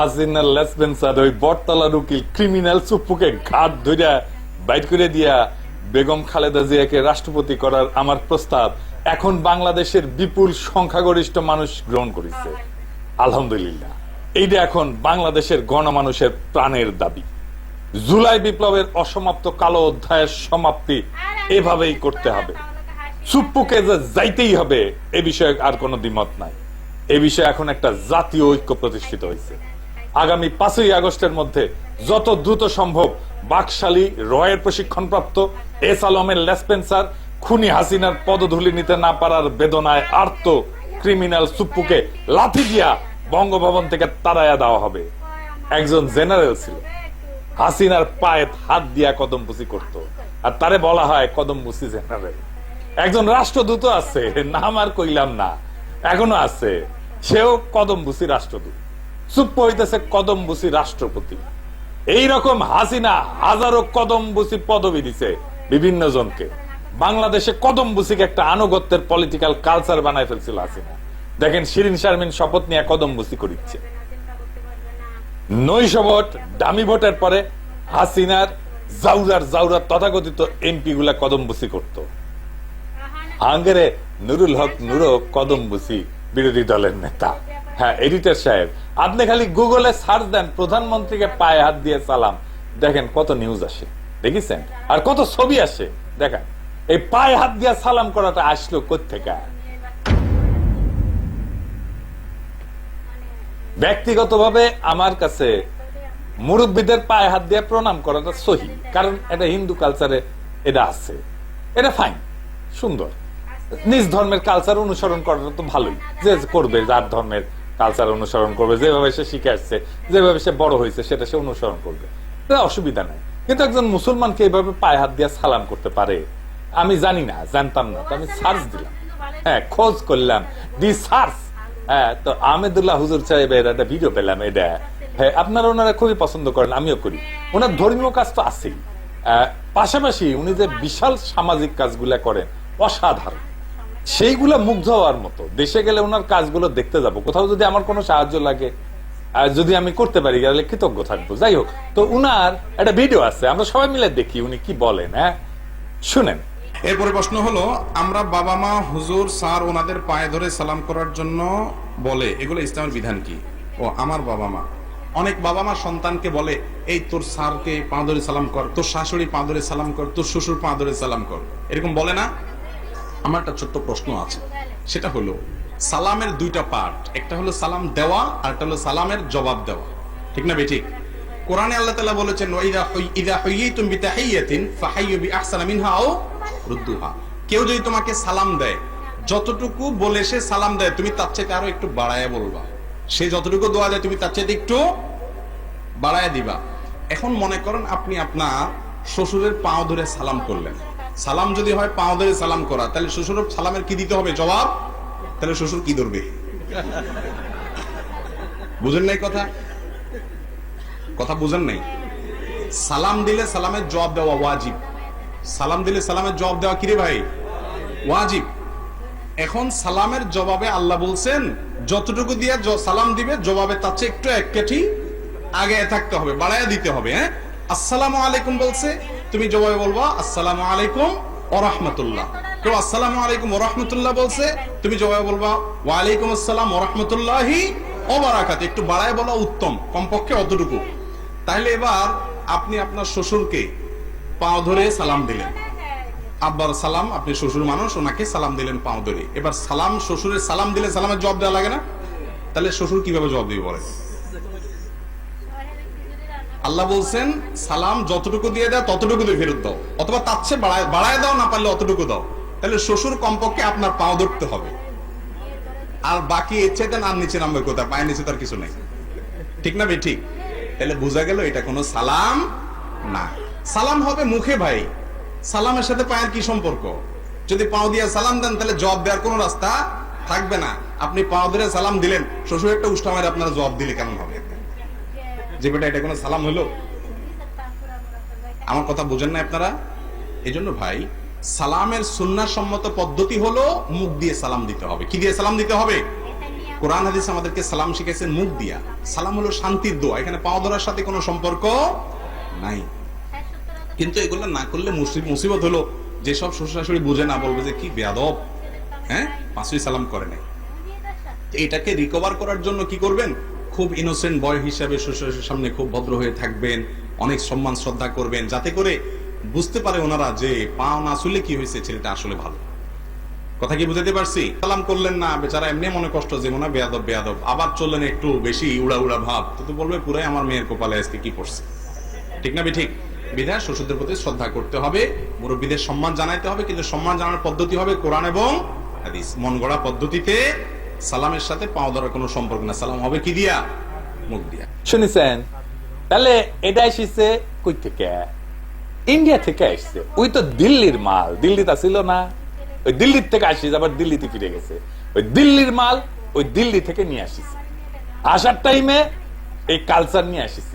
হাসিনার লেসপেন্সার ওই বটতলার উকিল ক্রিমিনাল সুপ্পুকে ঘাট ধইরা বাইট করে দিয়া বেগম খালেদা জিয়াকে রাষ্ট্রপতি করার আমার প্রস্তাব। এখন বাংলাদেশের বিপুল সংখ্যাগরিষ্ঠ মানুষ গ্রহণ করেছে। আলহামদুলিল্লাহ। এইটা এখন বাংলাদেশের গণমানুষের প্রাণের দাবি। জুলাই বিপ্লবের অসমাপ্ত কালো অধ্যায়ের সমাপ্তি এভাবেই করতে হবে। সুপ্পুকে যে যাইতেই হবে, এ বিষয়ে আর কোনো দ্বিমত নাই। এ বিষয়ে এখন একটা জাতীয় ঐক্য প্রতিষ্ঠিত হয়েছে আগামী পাঁচই আগস্টের মধ্যে যত দ্রুত সম্ভব বাকশালী রয়ের প্রশিক্ষণপ্রাপ্ত এস আলমের লেসপেন্সার খুনি হাসিনার পদধূলি নিতে না পারার বেদনায় আর্ত ক্রিমিনাল সুপ্পুকে লাথি দিয়া বঙ্গভবন থেকে তাড়াইয়া দেওয়া হবে। একজন জেনারেল ছিল। হাসিনার পায়ে হাত দিয়া কদম বুসি করত। আর তারে বলা হয় কদম বুসি জেনারেল। একজন রাষ্ট্রদূত আছে, নাম আর কইলাম না। এখনও আছে। সেও কদম বুসি রাষ্ট্রদূত। চুপ হইতেছে রাষ্ট্রপতি। হাসিনা হাজারো পদবি দিছে বিভিন্ন জনকে। বাংলাদেশে একটা আনুগত্যের পলিটিক্যাল কালচার বানায় ফেলছিল হাসিনা। দেখেন শিরিন শারমিন শপথ নিয়ে করিচ্ছে। নৈশ ভোট, দামি ভোটের পরে হাসিনার জাউরার জাউরার তথাকথিত এমপি গুলা কদমবুসি করত। হাঙ্গেরে নুরুল হক নুরো কদমবুসি বিরোধী দলের নেতা। হ্যাঁ এডিটর সাহেব, আপনি খালি গুগলে সার্চ দেন, প্রধানমন্ত্রীকে পায়ে হাত দিয়ে সালাম। দেখেন কত নিউজ আসে, দেখেছেন? আর কত ছবি আসে, দেখেন। এই পায়ে হাত দিয়ে সালাম করাটা আসলো কোথেকে ব্যক্তিগতভাবে আমার কাছে মুরব্বীদের পায়ে হাত দিয়ে প্রণাম করাটা সহি, কারণ এটা হিন্দু কালচারে এটা আছে। এটা ফাইন সুন্দর। নিজ ধর্মের কালচার অনুসরণ করাটা তো ভালোই, যে করবে যার ধর্মের কালচার অনুসরণ করবে, যেভাবে সে শিখে আসছে, যেভাবে সে বড় হয়েছে, সেটা সে অনুসরণ করবে। অসুবিধা নাই। কিন্তু একজন মুসলমানকে এইভাবে পায়ে হাত দিয়ে সালাম করতে পারে, আমি জানি না, জানতাম না, তো আমি সার্চ দিলাম। হ্যাঁ খোঁজ করলাম, দি সার্চ। হ্যাঁ তো আহমেদুল্লাহ হুজুর সাহেবের একটা ভিডিও পেলাম, এটা। হ্যাঁ আপনারা ওনারা খুবই পছন্দ করেন, আমিও করি। ওনার ধর্মীয় কাজ তো আছেই। পাশাপাশি উনি যে বিশাল সামাজিক কাজগুলা করেন, অসাধারণ। সেইগুলা মুগ্ধ হওয়ার মতো। দেশে গেলে ওনার কাজগুলো দেখতে যাব। কোথাও যদি আমার কোনো সাহায্য লাগে, আর যদি আমি করতে পারি, তাহলে কৃতজ্ঞ থাকব। যাই হোক, তো উনার একটা ভিডিও আছে, আমরা সবাই মিলে দেখি উনি কি বলেন হ্যাঁ? শুনেন। এরপরে প্রশ্ন হলো, আমরা বাবা মা হুজুর, স্যার, ওনাদের পায়ে ধরে সালাম করার জন্য বলে, এগুলো ইসলামের বিধান কি? ও, আমার বাবা মা অনেক বাবা মা সন্তানকে বলে, এই তোর স্যারকে পা ধরে সালাম কর, তোর শাশুড়ি পা ধরে সালাম কর, তোর শ্বশুর পা ধরে সালাম কর। এরকম বলে না? আমার একটা ছোট্ট প্রশ্ন আছে। সেটা হলো, সালামের দুইটা পার্ট একটা হলো সালাম দেওয়া আর একটা হলো সালামের জবাব দেওয়া। ঠিক না বেঠিক? কোরআনে আল্লাহ তাআলা বলেছেন কেউ যদি তোমাকে সালাম দেয়, যতটুকু বলে সে সালাম দেয়, তুমি তার চাইতে আরও একটু বাড়ায় বলবা। সে যতটুকু দোয়া দেয়, তুমি তার চাইতে একটু বাড়ায় দিবা। এখন মনে করেন আপনি আপনার শ্বশুরের পাও ধরে সালাম করলেন। সালাম যদি হয় পাও ধরে সালাম করা। তাহলে শ্বশুরের সালামের কি দিতে হবে? জবাব? তাহলে শ্বশুর কি ধরবে? বুঝেন নাই কথা? কথা বুঝেন নাই? সালাম দিলে সালামের জবাব দেওয়া ওয়াজিব। সালাম দিলে সালামের জবাব দেওয়া কিরে ভাই? ওয়াজিব। এখন সালামের জবাবে আল্লাহ বলছেন, যতটুকু দিয়ে সালাম দিবে, জবাবে তার চেয়ে একটু এক কেঠি আগে থাকতে হবে বাড়াইয়া দিতে হবে হ্যাঁ? আসসালামু আলাইকুম বলছে তুমি জবাবে বলবা, আসসালামু আলাইকুম ও রহমতুল্লাহ। কেউ আসসালামু আলাইকুম ও রহমতুল্লাহ বলছে, তুমি জবাবে বলবা, ওয়ালাইকুম আসসালাম ও রহমতুল্লাহি ও বারাকাত একটু বাড়ায় বলা উত্তম, কমপক্ষে অতটুকু। তাহলে এবার আপনি আপনার শ্বশুরকে পাও ধরে সালাম দিলেন। আব্বার সালাম, আপনি শ্বশুর মানুষ, ওনাকে সালাম দিলেন পাও ধরে। এবার সালাম, শ্বশুরের সালাম দিলে সালামের জবাব দেওয়া লাগে না? তাহলে শ্বশুর কীভাবে জবাব দিবে বলেন? আল্লাহ বলছেন, সালাম যতটুকু দিয়ে দেয় ততটুকু দিয়ে ফেরত দাও। অথবা তার চেয়ে বাড়ায় বাড়ায় দাও, না পারলে অতটুকু দাও। তাহলে শ্বশুর কমপক্ষে আপনার পাও ধরতে হবে। আর বাকি এর চাইতে আর নিচে নামবে কোথায়? পায়ের নিচে তার কিছু নেই। ঠিক না ভাই ঠিক তাহলে বোঝা গেল এটা কোনো সালাম না। সালাম হবে মুখে ভাই। সালামের সাথে পায়ের কি সম্পর্ক? যদি পাও দিয়ে সালাম দেন, তাহলে জবাব দেওয়ার কোনো রাস্তা থাকবে না। আপনি পাও ধরে সালাম দিলেন শ্বশুর একটা উষ্টা মারে আপনারা জবাব দিলে কেমন হবে? যে বেটা এটা কোনো সালাম হলো আমার কথা বুঝেন না আপনারা? এই জন্য ভাই, সালামের সম্মত পদ্ধতি হলো মুখ দিয়ে সালাম দিতে হবে। কি দিয়ে সালাম দিতে হবে? কোরআন হাদিস আমাদেরকে সালাম শিখেছেন মুখ দিয়া। সালাম হলো শান্তির দোয়া। এখানে পাওয়া ধরার সাথে কোনো সম্পর্ক নাই। কিন্তু এগুলো না করলে মুসিবত হলো। যেসব শ্বশুর শাশুড়ি বুঝে না বলবে যে কি বেয়াদব। হ্যাঁ? পাঁচই সালাম করে নাই। এটাকে রিকভার করার জন্য কি করবেন? খুব ইনোসেন্ট বয় হিসাবে শ্বশুরের সামনে খুব ভদ্র হয়ে থাকবেন, অনেক সম্মান, শ্রদ্ধা করবেন, যাতে করে বুঝতে পারে ওনারা যে পা না আসলে কি হয়েছে, ছেলেটা আসলে ভালো। কথা কি বুঝাতে পারছি? সালাম করলেন না, বেচারা এমনি মনে কষ্ট যে মনে বেয়াদব বেয়াদব। আবার চললেন একটু বেশি উড়া উড়া ভাব। তো তো বলবে পুরাই আমার মেয়ের কপালে আজকে কি পড়ছে। ঠিক না বে ঠিক বিধায় শ্বশুরদের প্রতি শ্রদ্ধা করতে হবে, মুরব্বীদের সম্মান জানাইতে হবে, কিন্তু সম্মান জানানোর পদ্ধতি হবে কোরআন এবং মন গড়া পদ্ধতিতে সালামের সাথে পাও ধরার কোনো সম্পর্ক না। সালাম হবে কি দিয়া? মুখ দিয়া। শুনেছেন? তাহলে এটা এসেছে কই থেকে? ইন্ডিয়া থেকে আসছে ওই তো দিল্লির মাল। দিল্লিতে ছিল না। ওই দিল্লির থেকে আসিস আবার দিল্লিতে ফিরে গেছে। ওই দিল্লির মাল ওই দিল্লি থেকে নিয়ে আসিস আসার টাইমে এই কালচার নিয়ে আসিস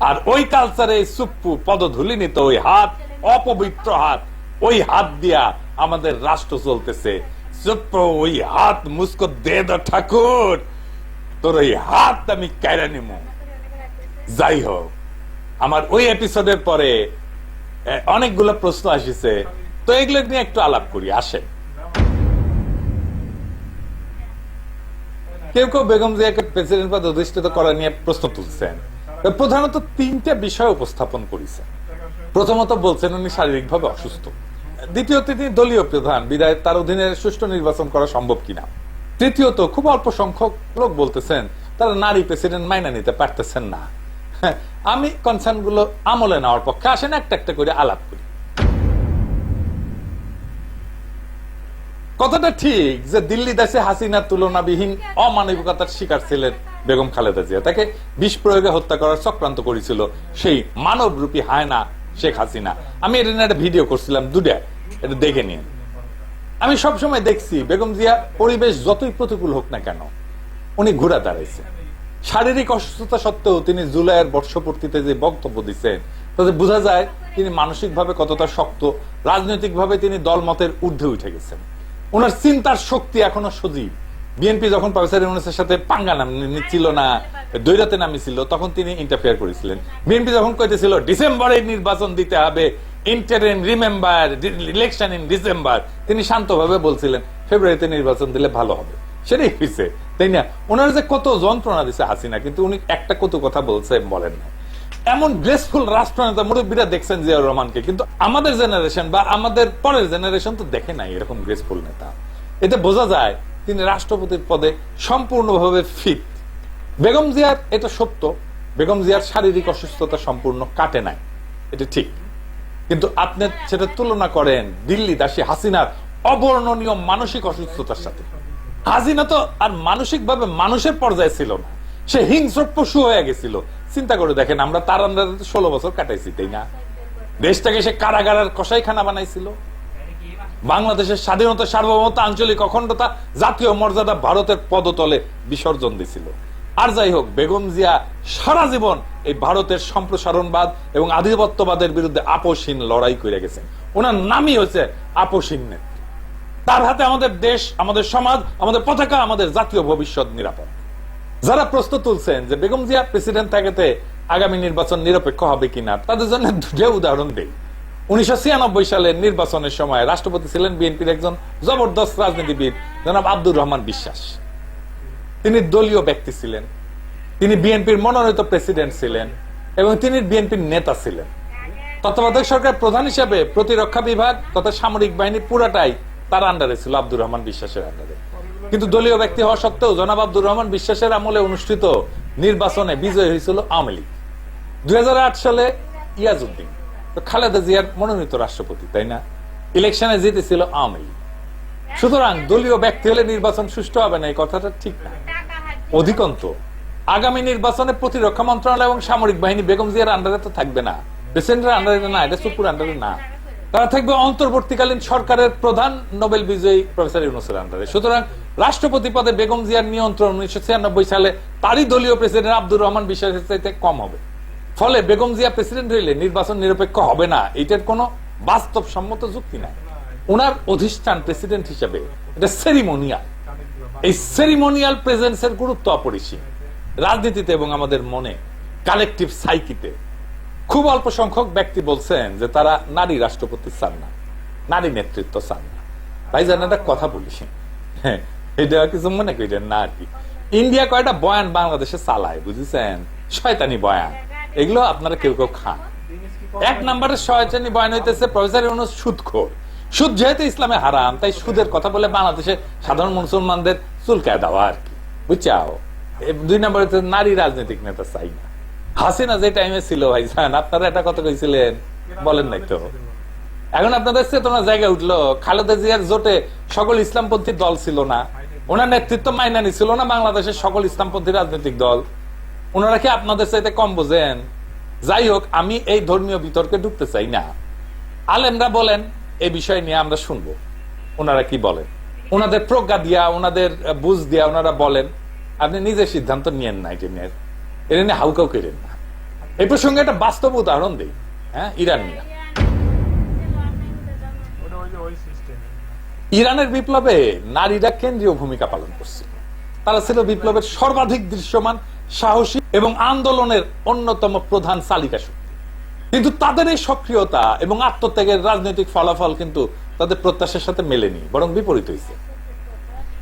আর ওই কালচারে সুপ্পু পদধুলি নিত, ওই হাত, অপবিত্র হাত, ওই হাত দিয়া আমাদের রাষ্ট্র চলতেছে। সুপ্পু ওই হাত মুস্কো দে দো ঠাকুর। তোর ওই হাত আমি কায়রা নিমু যাই হোক, আমার ওই এপিসোডের পরে অনেকগুলো প্রশ্ন আসিছে। তো এগুলো নিয়ে একটু আলাপ করি, আসেন। কেউ কেউ বেগম জিয়াকে প্রেসিডেন্ট পদে অধিষ্ঠিত করা নিয়ে প্রশ্ন তুলছেন। প্রধানত তিনটা বিষয় উপস্থাপন করেছেন। প্রথমত বলছেন উনি শারীরিকভাবে অসুস্থ। দ্বিতীয়ত তিনি দলীয় প্রধান। বিদায়, তার অধীনে সুষ্ঠু নির্বাচন করা সম্ভব কিনা? তৃতীয়ত, খুব অল্প সংখ্যক লোক বলতেছেন, তারা নারী প্রেসিডেন্ট মাইনা নিতে পারতেছেন না। আমি কনসার্নগুলো আমলে নেওয়ার পক্ষে আসেন, একটা একটা করে আলাপ করি। কথাটা ঠিক যে দিল্লি দেশে হাসিনার তুলনাবিহীন অমানবিকতার শিকার ছিলেন বেগম খালেদা জিয়া। তাকে বিষ প্রয়োগে হত্যা করার চক্রান্ত করেছিল সেই মানবরূপী হায়না শেখ হাসিনা। আমি এটা একটা ভিডিও করছিলাম দুটা এটা দেখে নিন। আমি সব সময় দেখছি, বেগম জিয়া পরিবেশ যতই প্রতিকূল হোক না কেন, উনি ঘুরা দাঁড়াইছে। শারীরিক অসুস্থতা সত্ত্বেও তিনি জুলাইয়ের বর্ষপূর্তিতে যে বক্তব্য দিচ্ছেন, তাতে বোঝা যায় তিনি মানসিকভাবে কতটা শক্ত, রাজনৈতিকভাবে তিনি দলমতের ঊর্ধ্বে উঠে গেছেন। ওনার চিন্তার শক্তি এখনও সজীব। বিএনপি যখন প্রফেসর ইউনুসের সাথে পাঙ্গা নাম ছিল না দৈরাতে নামিছিল তখন তিনি ইন্টারফেয়ার করেছিলেন। বিএনপি যখন কইতেছিল, ডিসেম্বরে নির্বাচন দিতে হবে রিমেম্বার ইলেকশন ইন তিনি শান্তভাবে বলছিলেন, ফেব্রুয়ারিতে নির্বাচন দিলে ভালো হবে। সেটাই হয়েছে তাই না? ওনার যে কত যন্ত্রণা দিছে হাসিনা, কিন্তু উনি একটা কত কথা বলছে বলেন না। এমন গ্রেসফুল রাষ্ট্রনেতা মুরব্বীরা দেখছেন জিয়াউর রহমানকে, কিন্তু আমাদের জেনারেশন বা আমাদের পরের জেনারেশন তো দেখে নাই এরকম গ্রেসফুল নেতা। এতে বোঝা যায় তিনি রাষ্ট্রপতির পদে সম্পূর্ণভাবে ফিট বেগম জিয়ার এটা সত্য, বেগম জিয়ার শারীরিক অসুস্থতা সম্পূর্ণ কাটে নাই। এটা ঠিক। কিন্তু আপনি সেটা তুলনা করেন দিল্লি, দাসী হাসিনার অবর্ণনীয় মানসিক অসুস্থতার সাথে। হাসিনা তো আর মানসিকভাবে মানুষের পর্যায়ে ছিল না। সে হিংস্র পশু হয়ে গেছিল। চিন্তা করে দেখেন, আমরা তার আন্ডারে ষোলো বছর কাটাইছি, তাই না? দেশটাকে সে কারাগারের কষাইখানা বানাইছিল। বাংলাদেশের স্বাধীনতা, সার্বভৌমত্ব, আঞ্চলিক অখণ্ডতা, জাতীয় মর্যাদা ভারতের পদতলে বিসর্জন দিছিল। আর যাই হোক, বেগম জিয়া সারা জীবন এই ভারতের সম্প্রসারণবাদ এবং আধিপত্যবাদের বিরুদ্ধে আপোষহীন লড়াই করে গেছেন। ওনার নামই হচ্ছে আপোষহীন নেত্রী। তার হাতে আমাদের দেশ, আমাদের সমাজ, আমাদের পতাকা, আমাদের জাতীয় ভবিষ্যৎ নিরাপদ। যারা প্রশ্ন তুলছেন যে বেগম জিয়া প্রেসিডেন্ট থাকাতে আগামী নির্বাচন নিরপেক্ষ হবে কিনা, তাদের জন্য দুটো উদাহরণ দেই। উনিশশো সালের নির্বাচনের সময় রাষ্ট্রপতি ছিলেন বিএনপির একজন জবরদস্ত রাজনীতিবিদ, জনাব আব্দুর রহমান বিশ্বাস। তিনি দলীয় ব্যক্তি ছিলেন, তিনি বিএনপির মনোনীত প্রেসিডেন্ট ছিলেন এবং তিনি বিএনপির নেতা ছিলেন। তত্ত্বাবধায়ক সরকার প্রধান হিসেবে প্রতিরক্ষা বিভাগ তথা সামরিক বাহিনী পুরাটাই তার আন্ডারে ছিল আব্দুর রহমান বিশ্বাসের আন্ডারে কিন্তু দলীয় ব্যক্তি হওয়া সত্ত্বেও জনাব আব্দুর রহমান বিশ্বাসের আমলে অনুষ্ঠিত নির্বাচনে বিজয় হয়েছিল আওয়ামী লীগ। দুই হাজার আট সালে ইয়াজউদ্দিন। তো খালেদা জিয়ার মনোনীত রাষ্ট্রপতি, তাই না? ইলেকশনে জিতেছিল আওয়ামী লীগ। সুতরাং দলীয় ব্যক্তি হলে নির্বাচন সুষ্ঠু হবে না, এই কথাটা ঠিক না। অধিকন্ত, আগামী নির্বাচনে প্রতিরক্ষা মন্ত্রণালয় এবং সামরিক বাহিনী বেগম জিয়ার আন্ডারে তো থাকবে না। প্রেসিডেন্টের আন্ডারে না, এটা সুপুর আন্ডারে না। তারা থাকবে অন্তর্বর্তীকালীন সরকারের প্রধান নোবেল বিজয়ী প্রফেসর ইউনুসের আন্ডারে সুতরাং রাষ্ট্রপতি পদে বেগম জিয়ার নিয়ন্ত্রণ উনিশশো ছিয়ানব্বই সালে তারই দলীয় প্রেসিডেন্ট আব্দুর রহমান বিশ্বাসের চাইতে কম হবে। ফলে বেগম জিয়া প্রেসিডেন্ট হইলে নির্বাচন নিরপেক্ষ হবে না। এটার কোনো বাস্তবসম্মত যুক্তি নাই। ওনার অধিষ্ঠান প্রেসিডেন্ট হিসেবে এটা সেরিমোনিয়াল এই সেরিমোনিয়াল প্রেজেন্সের গুরুত্ব অপরিসীম। রাজনীতিতে এবং আমাদের মনে কালেকটিভ সাইকিতে খুব অল্প সংখ্যক ব্যক্তি বলছেন যে তারা নারী রাষ্ট্রপতি চান না, নারী নেতৃত্ব চান না। ভাই জান একটা কথা বলিস হ্যাঁ এটা কিছু মনে করেন না আর কি। ইন্ডিয়া কয়টা বয়ান বাংলাদেশে চালায়, বুঝেছেন? শয়তানি বয়ান। এগুলো আপনারা কেউ কেউ খান। এক নম্বরের শয়তানি বয়ান হইতেছে, প্রফেসর ইউনুস সুদখোর সুদ যেহেতু ইসলামে হারাম, তাই সুদের কথা বলে বাংলাদেশে সাধারণ মুসলমানদের চুলকায় দেওয়া আর কি। বুঝছাও? দুই নম্বর নারী রাজনৈতিক নেতা চাই না হাসিনা যে টাইমে ছিল ভাইজান আপনারা একটা কথা কইছিলেন? বলেন নাই তো। এখন আপনাদের চেতনা জায়গায় উঠল, খালেদা জিয়ার জোটে সকল ইসলামপন্থী দল ছিল না। ওনার নেতৃত্ব মাইনা নিছিল না, বাংলাদেশের সকল ইসলামপন্থী রাজনৈতিক দল। ওনারা কি আপনাদের চাইতে কম বোঝেন? যাই হোক, আমি এই ধর্মীয় বিতর্কে ঢুকতে চাই না। আলেমরা বলেন এই বিষয় নিয়ে আমরা শুনব। ওনারা কি বলেন? ওনাদের প্রজ্ঞা দিয়া, ওনাদের বুঝ দিয়া ওনারা বলেন, আপনি নিজে সিদ্ধান্ত নিয়েন না এটা নিয়ে। এটা নিয়ে হাউকাউ না। এই প্রসঙ্গে একটা বাস্তব উদাহরণ দিই হ্যাঁ ইরান নিয়ে। ইরানের বিপ্লবে নারীরা কেন্দ্রীয় ভূমিকা পালন করছিল। তারা ছিল বিপ্লবের সর্বাধিক দৃশ্যমান সাহসী এবং আন্দোলনের অন্যতম প্রধান চালিকা শক্তি। কিন্তু তাদের এই সক্রিয়তা এবং আত্মত্যাগের রাজনৈতিক ফলাফল কিন্তু তাদের প্রত্যাশার সাথে মেলেনি, বরং বিপরীত হয়েছে।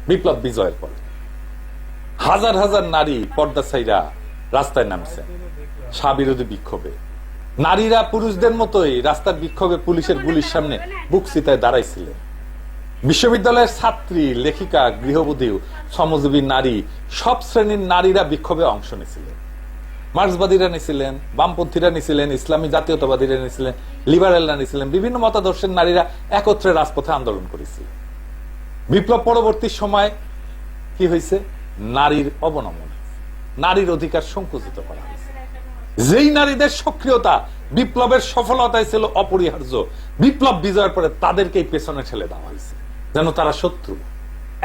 বিপ্লব বিজয়ের পর। হাজার হাজার নারী পর্দা ছাইরা রাস্তায় নামছে স্বাবিরোধী বিক্ষোভে। নারীরা পুরুষদের মতোই রাস্তার বিক্ষোভে পুলিশের গুলির সামনে বুক চিতায় দাঁড়াইছিলেন। বিশ্ববিদ্যালয়ের ছাত্রী, লেখিকা, গৃহবধূ, শ্রমজীবী নারী, সব শ্রেণির নারীরা বিক্ষোভে অংশ নিয়েছিলেন। মার্ক্সবাদীরা নিছিলেন বামপন্থীরা নিছিলেন ইসলামী জাতীয়তাবাদীরা নিছিলেন লিবারেলরা নিছিলেন বিভিন্ন মতাদর্শের নারীরা একত্রে রাজপথে আন্দোলন করেছিলেন বিপ্লব পরবর্তী সময় কি হয়েছে? নারীর অবনমন, নারীর অধিকার সংকুচিত করা হয়েছে। যেই নারীদের সক্রিয়তা বিপ্লবের সফলতায় ছিল অপরিহার্য, বিপ্লব বিজয়ের পরে তাদেরকেই পেছনে ঠেলে দেওয়া হয়েছে। যেন তারা শত্রু।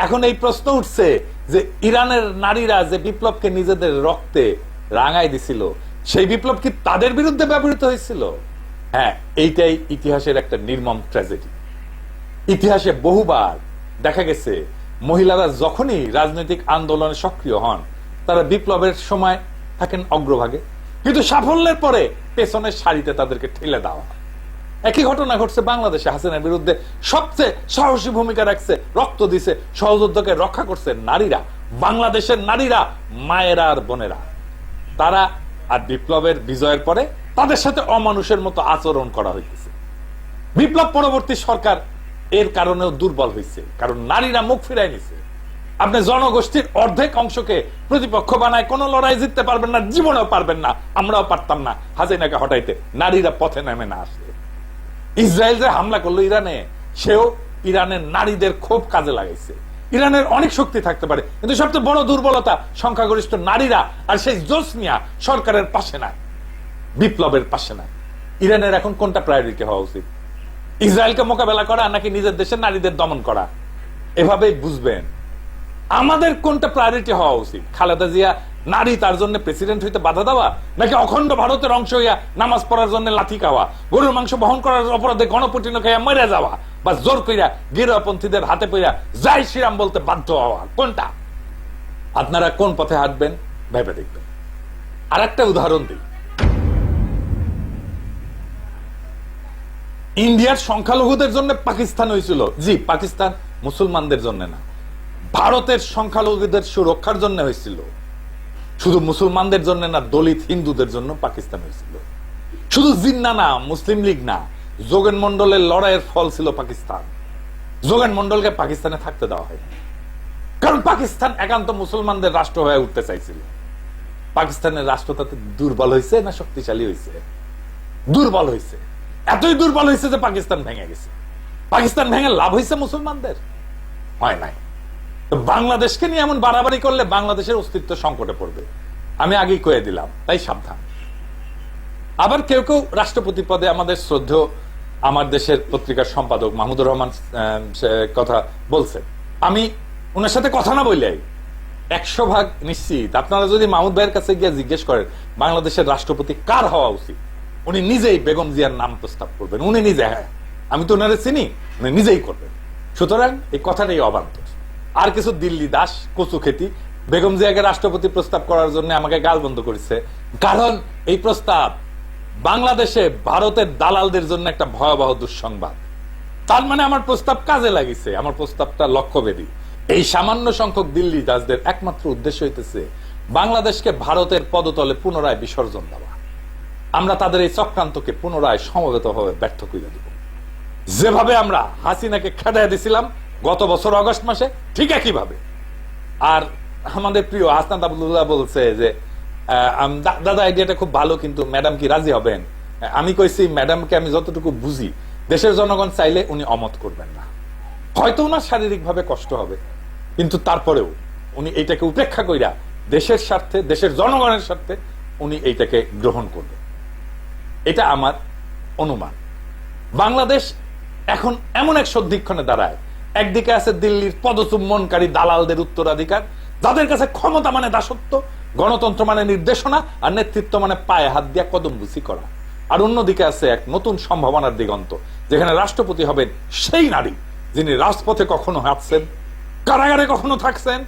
এখন এই প্রশ্ন উঠছে যে ইরানের নারীরা যে বিপ্লবকে নিজেদের রক্তে রাঙাই দিছিল, সেই বিপ্লব কি তাদের বিরুদ্ধে ব্যবহৃত হয়েছিল? হ্যাঁ এইটাই ইতিহাসের একটা নির্মম ট্র্যাজেডি ইতিহাসে বহুবার দেখা গেছে, মহিলারা যখনই রাজনৈতিক আন্দোলনে সক্রিয় হন, তারা বিপ্লবের সময় থাকেন অগ্রভাগে। কিন্তু সাফল্যের পরে পেছনের সারিতে তাদেরকে ঠেলে দেওয়া। একই ঘটনা ঘটছে বাংলাদেশে। হাসিনার বিরুদ্ধে সবচেয়ে সাহসী ভূমিকা রাখছে, রক্ত দিছে, সহযোদ্ধাকে রক্ষা করছে নারীরা, বাংলাদেশের নারীরা, মায়েরা আর বোনেরা। তারা আর বিপ্লবের বিজয়ের পরে তাদের সাথে অমানুষের মতো আচরণ করা হইতেছে। বিপ্লব পরবর্তী সরকার এর কারণেও দুর্বল হয়েছে কারণ নারীরা মুখ ফিরাই নিছে। আপনি জনগোষ্ঠীর অর্ধেক অংশকে প্রতিপক্ষ বানায়, কোনো লড়াই জিততে পারবেন না, জীবনেও পারবেন না, আমরাও পারতাম না হাসিনাকে হটাইতে। নারীরা পথে নেমে না আসলে ইসরায়েল যে হামলা করল ইরানে, সেও ইরানের নারীদের খুব কাজে লাগাইছে। ইরানের অনেক শক্তি থাকতে পারে, কিন্তু সবচেয়ে বড় দুর্বলতা সংখ্যাগরিষ্ঠ নারীরা আর সেই জোসমিয়া সরকারের পাশে নাই, বিপ্লবের পাশে নাই। ইরানের এখন কোনটা প্রায়োরিটি হওয়া উচিত? ইসরায়েলকে মোকাবেলা করা নাকি নিজের দেশের নারীদের দমন করা? এভাবেই বুঝবেন। আমাদের কোনটা প্রায়োরিটি হওয়া উচিত? খালেদা জিয়া নারী তার জন্য প্রেসিডেন্ট হইতে বাধা দেওয়া, নাকি অখণ্ড ভারতের অংশ হইয়া নামাজ পড়ার জন্য লাথি খাওয়া, গরুর মাংস বহন করার অপরাধে গণপটিন খাইয়া মরে যাওয়া, বা জোর কইরা গিরপন্থীদের হাতে পইরা যাই শ্রীরাম বলতে বাধ্য হওয়া, কোনটা? আপনারা কোন পথে হাঁটবেন, ভেবে দেখবেন। আর একটা উদাহরণ দিই। ইন্ডিয়ার সংখ্যালঘুদের জন্য পাকিস্তান হয়েছিল জি, পাকিস্তান মুসলমানদের জন্য না। ভারতের সংখ্যালঘুদের সুরক্ষার জন্য হয়েছিল শুধু মুসলমানদের জন্য না, দলিত হিন্দুদের জন্য পাকিস্তান হয়েছিল। শুধু জিন্না না, মুসলিম লীগ না, যোগেন মন্ডলের লড়াইয়ের ফল ছিল পাকিস্তান। যোগেন মন্ডলকে পাকিস্তানে থাকতে দেওয়া হয় কারণ পাকিস্তান একান্ত মুসলমানদের রাষ্ট্র হয়ে উঠতে চাইছিল। পাকিস্তানের রাষ্ট্র তাতে দুর্বল হয়েছে না শক্তিশালী হয়েছে? দুর্বল হয়েছে। এতই দুর্বল হয়েছে যে পাকিস্তান ভেঙে গেছে। পাকিস্তান ভেঙে লাভ হয়েছে মুসলমানদের? হয় নাই। বাংলাদেশকে নিয়ে এমন বাড়াবাড়ি করলে বাংলাদেশের অস্তিত্ব সংকটে পড়বে। আমি আগেই কয়ে দিলাম, তাই সাবধান। আবার কেউ কেউ রাষ্ট্রপতি পদে আমাদের শ্রদ্ধেয় আমার দেশের পত্রিকার সম্পাদক মাহমুদুর রহমান কথা বলছেন। আমি ওনার সাথে কথা না বললেই একশো ভাগ নিশ্চিত। আপনারা যদি মাহমুদ ভাইয়ের কাছে গিয়ে জিজ্ঞেস করেন, বাংলাদেশের রাষ্ট্রপতি কার হওয়া উচিত? উনি নিজেই বেগম জিয়ার নাম প্রস্তাব করবেন। উনি নিজে হ্যাঁ আমি তো ওনারে চিনি, উনি নিজেই করবেন। সুতরাং এই কথাটাই অবান্তর। আর কিছু দিল্লি দাস, কচু খেতি, বেগম জিয়াকে রাষ্ট্রপতি প্রস্তাব করার জন্য আমাকে গাল বন্ধ করেছে। কারণ এই প্রস্তাব বাংলাদেশে ভারতের দালালদের জন্য একটা ভয়াবহ দুঃসংবাদ। তার মানে আমার প্রস্তাব কাজে লাগিছে, আমার প্রস্তাবটা লক্ষ্যভেদী। এই সামান্য সংখ্যক দিল্লি দাসদের একমাত্র উদ্দেশ্য হইতেছে বাংলাদেশকে ভারতের পদতলে পুনরায় বিসর্জন দেওয়া। আমরা তাদের এই চক্রান্তকে পুনরায় সমবেতভাবে ব্যর্থ করে দেব। যেভাবে আমরা হাসিনাকে খেদায় দিছিলাম গত বছর অগস্ট মাসে ঠিক একইভাবে। আর আমাদের প্রিয় হাসনাত আবদুল্লাহ বলছে যে দাদা আইডিয়াটা খুব ভালো, কিন্তু ম্যাডাম কি রাজি হবেন? আমি কইছি ম্যাডামকে আমি যতটুকু বুঝি, দেশের জনগণ চাইলে উনি অমত করবেন না। হয়তো ওনার শারীরিকভাবে কষ্ট হবে, কিন্তু তারপরেও উনি এইটাকে উপেক্ষা কইরা দেশের স্বার্থে, দেশের জনগণের স্বার্থে উনি এইটাকে গ্রহণ করবেন। এটা আমার অনুমান। বাংলাদেশ এখন এমন এক সন্ধিক্ষণে দাঁড়ায় একদিকে আছে দিল্লির পদচুম্বনকারী দালালদের উত্তরাধিকার, যাদের কাছে ক্ষমতা মানে দাসত্ব, গণতন্ত্র মানে নির্দেশনা, আর নেতৃত্ব মানে পায়ে হাত দিয়া কদম বুসি করা। আর অন্যদিকে আছে এক নতুন সম্ভাবনার দিগন্ত, যেখানে রাষ্ট্রপতি হবেন সেই নারী, যিনি রাজপথে কখনো হাঁটছেন, কারাগারে কখনো থাকছেন,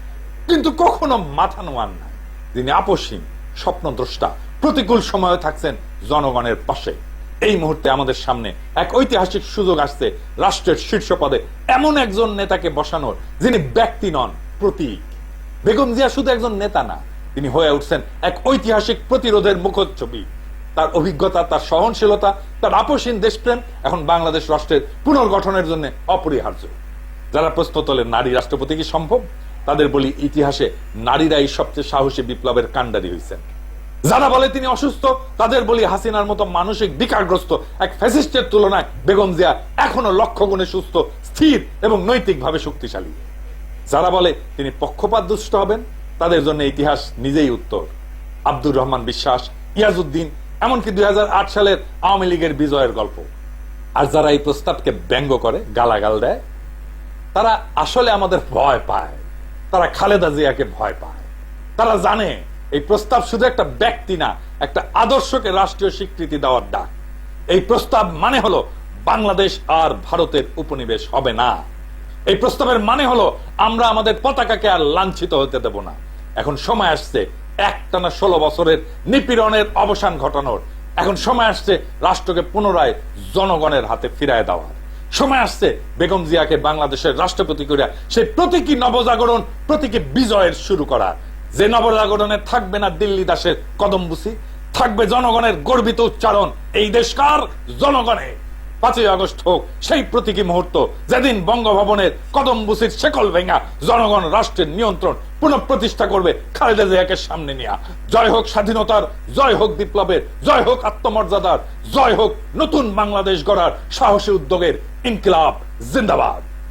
কিন্তু কখনো মাথা নোয়ান না যিনি আপসীন স্বপ্নদ্রষ্টা, প্রতিকূল সময়ে থাকছেন জনগণের পাশে। এই মুহূর্তে আমাদের সামনে এক ঐতিহাসিক সুযোগ আসছে রাষ্ট্রের শীর্ষ পদে এমন একজন নেতাকে বসানোর, যিনি ব্যক্তি নন, প্রতীক। বেগম জিয়া শুধু একজন নেতা না, তিনি হয়ে উঠছেন এক ঐতিহাসিক প্রতিরোধের মুখচ্ছবি। তার অভিজ্ঞতা, তার সহনশীলতা, তার আপসীন দেশপ্রেম এখন বাংলাদেশ রাষ্ট্রের পুনর্গঠনের জন্য অপরিহার্য। যারা প্রশ্ন তোলেন নারী রাষ্ট্রপতি কি সম্ভব? তাদের বলি, ইতিহাসে নারীরাই সবচেয়ে সাহসী বিপ্লবের কাণ্ডারি হয়েছেন যারা বলে তিনি অসুস্থ, তাদের বলি হাসিনার মতো মানসিক বিকারগ্রস্ত এক ফ্যাসিস্টের তুলনায় বেগম জিয়া এখনও লক্ষ্য গুণে সুস্থ, স্থির এবং নৈতিকভাবে শক্তিশালী। যারা বলে তিনি পক্ষপাত দুষ্ট হবেন, তাদের জন্য ইতিহাস নিজেই উত্তর। আব্দুর রহমান বিশ্বাস, ইয়াজউদ্দিন, এমনকি দুই হাজার আট সালের আওয়ামী লীগের বিজয়ের গল্প। আর যারা এই প্রস্তাবকে ব্যঙ্গ করে, গালাগাল দেয়, তারা আসলে আমাদের ভয় পায়। তারা খালেদা জিয়াকে ভয় পায়। তারা জানে এই প্রস্তাব শুধু একটা ব্যক্তি না, একটা আদর্শকে রাষ্ট্রীয় স্বীকৃতি দেওয়ার ডাক। এই প্রস্তাব মানে হলো বাংলাদেশ আর ভারতের উপনিবেশ হবে না। এই প্রস্তাবের মানে হলো আমরা আমাদের পতাকাকে আর লাঞ্ছিত হতে দেব না। এখন সময় আসছে একটানা ষোলো বছরের নিপীড়নের অবসান ঘটানোর। এখন সময় আসছে রাষ্ট্রকে পুনরায় জনগণের হাতে ফিরায় দেওয়ার। সময় আসছে বেগম জিয়াকে বাংলাদেশের রাষ্ট্রপতি করিয়া সেই প্রতীকী নবজাগরণ, প্রতীকী বিজয়ের শুরু করা যে নবজাগরণে থাকবে না দিল্লি দাসের কদমবুসি থাকবে জনগণের গর্বিত উচ্চারণ। এই দেশকার জনগণে। পাঁচই আগস্ট হোক, সেই প্রতীকী মুহূর্ত, যেদিন বঙ্গভবনের কদমবুসির শেকল ভেঙা জনগণ রাষ্ট্রের নিয়ন্ত্রণ পুনঃপ্রতিষ্ঠা করবে খালেদা জিয়াকে সামনে নিয়া। জয় হোক স্বাধীনতার, জয় হোক বিপ্লবের, জয় হোক আত্মমর্যাদার, জয় হোক নতুন বাংলাদেশ গড়ার সাহসী উদ্যোগের ইনকিলাব, জিন্দাবাদ।